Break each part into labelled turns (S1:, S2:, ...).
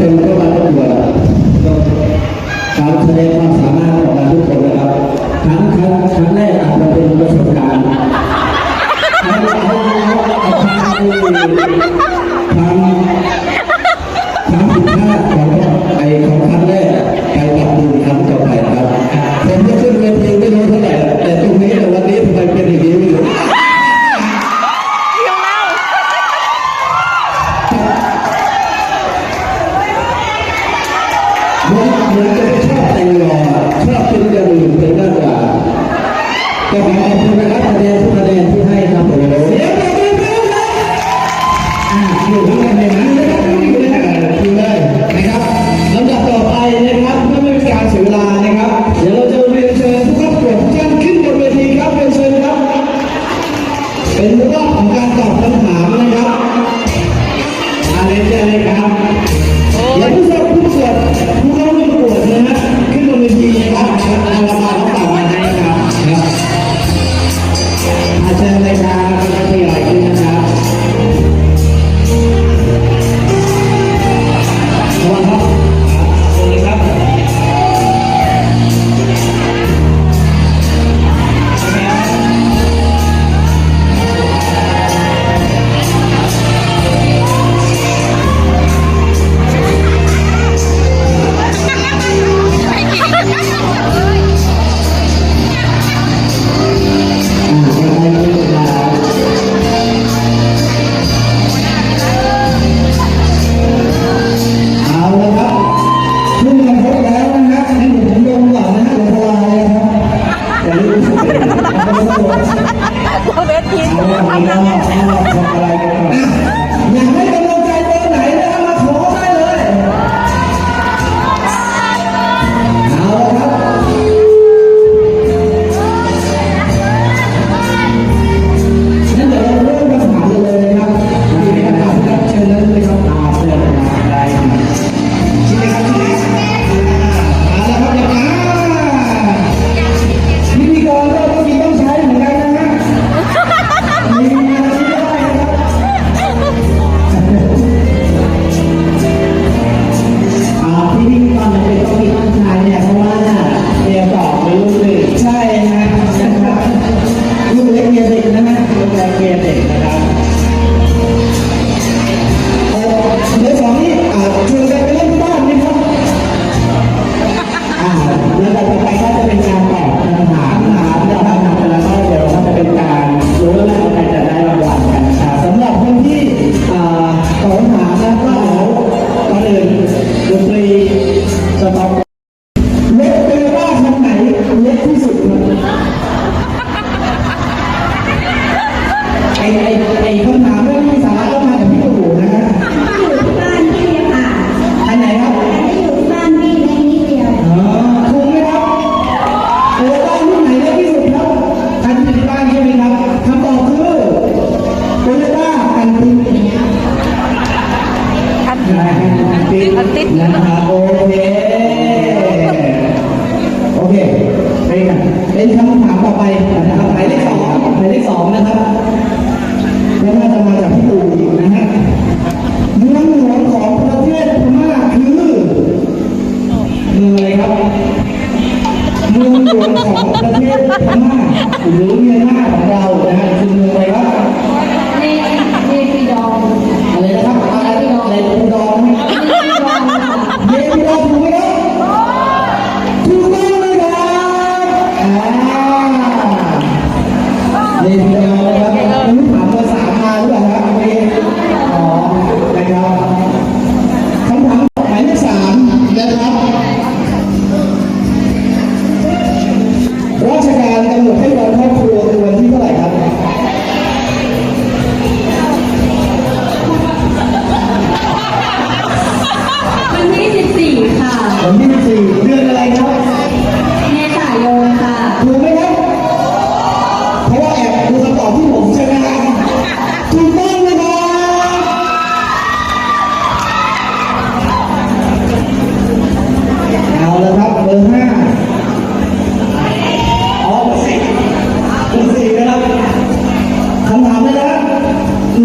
S1: ทุ ติด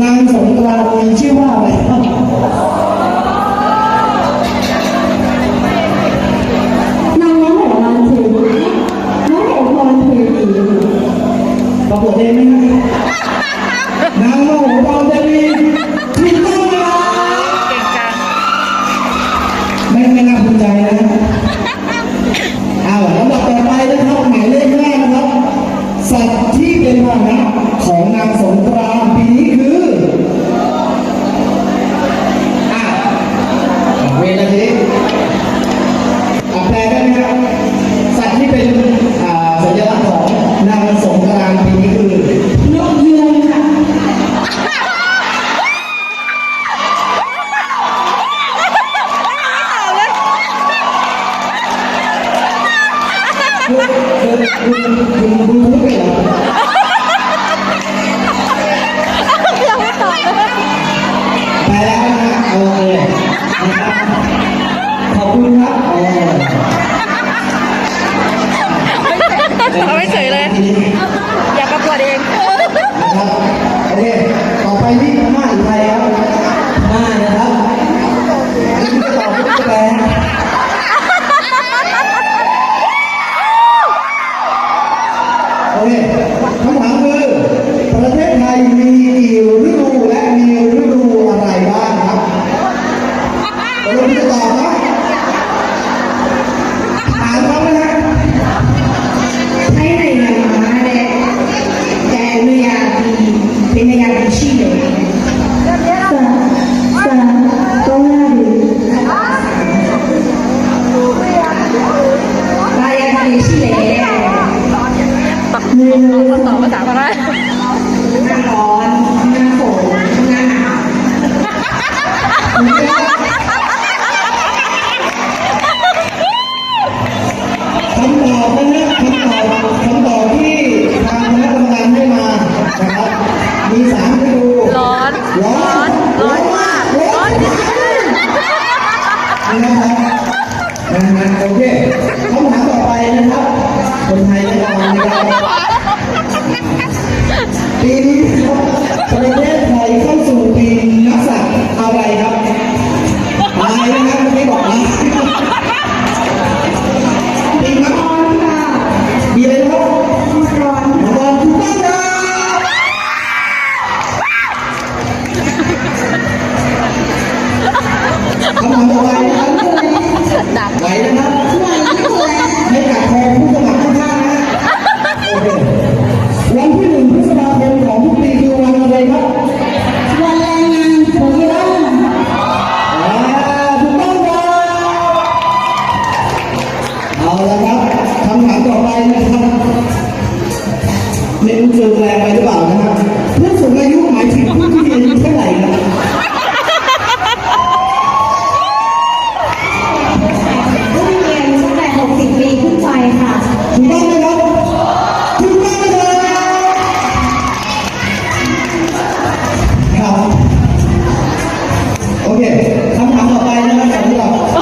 S1: นางสมกร เนี่
S2: ยคำ
S1: ถามคือประเทศไทยมีกี่ฤดูำตอบนะฮะคำตอบคำตอบที่ทางคณะกรรมการให้มานะครับมีสามประดูร้อนร้อน
S3: ร้อน
S1: มากร้อน
S3: ที่สุด
S1: นะครับ
S3: นะ
S1: ฮะโอเคคำถามต่อไปนะครับ คนไทยแน่อนนะครปีนี้ประเทศไทยเข้า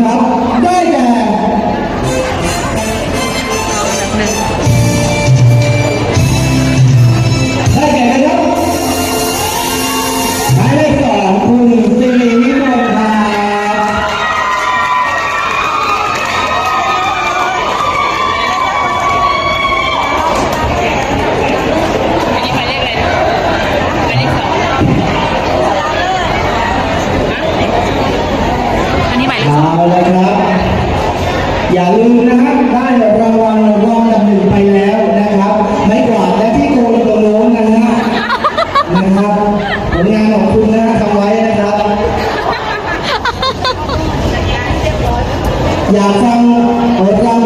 S1: errado. nyata.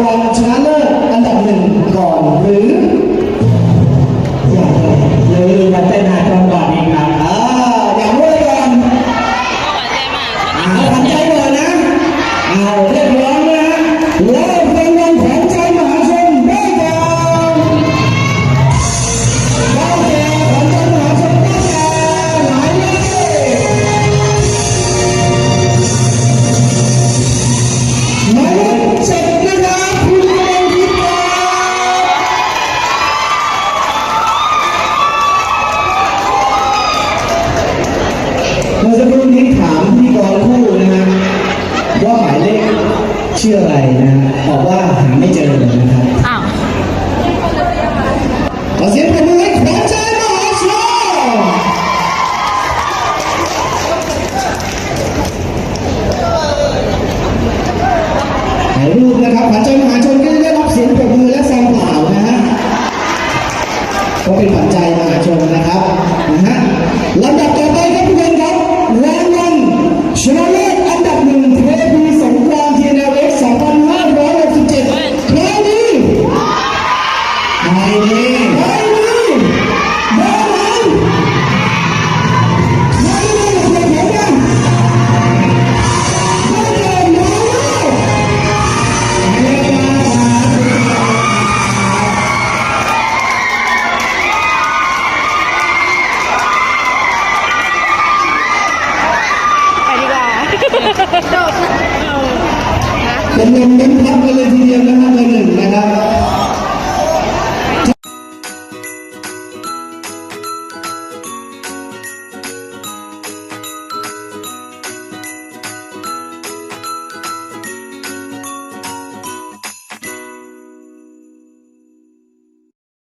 S1: ชื่ออะไรนะบอกว่าหาไม่เจอนะครับ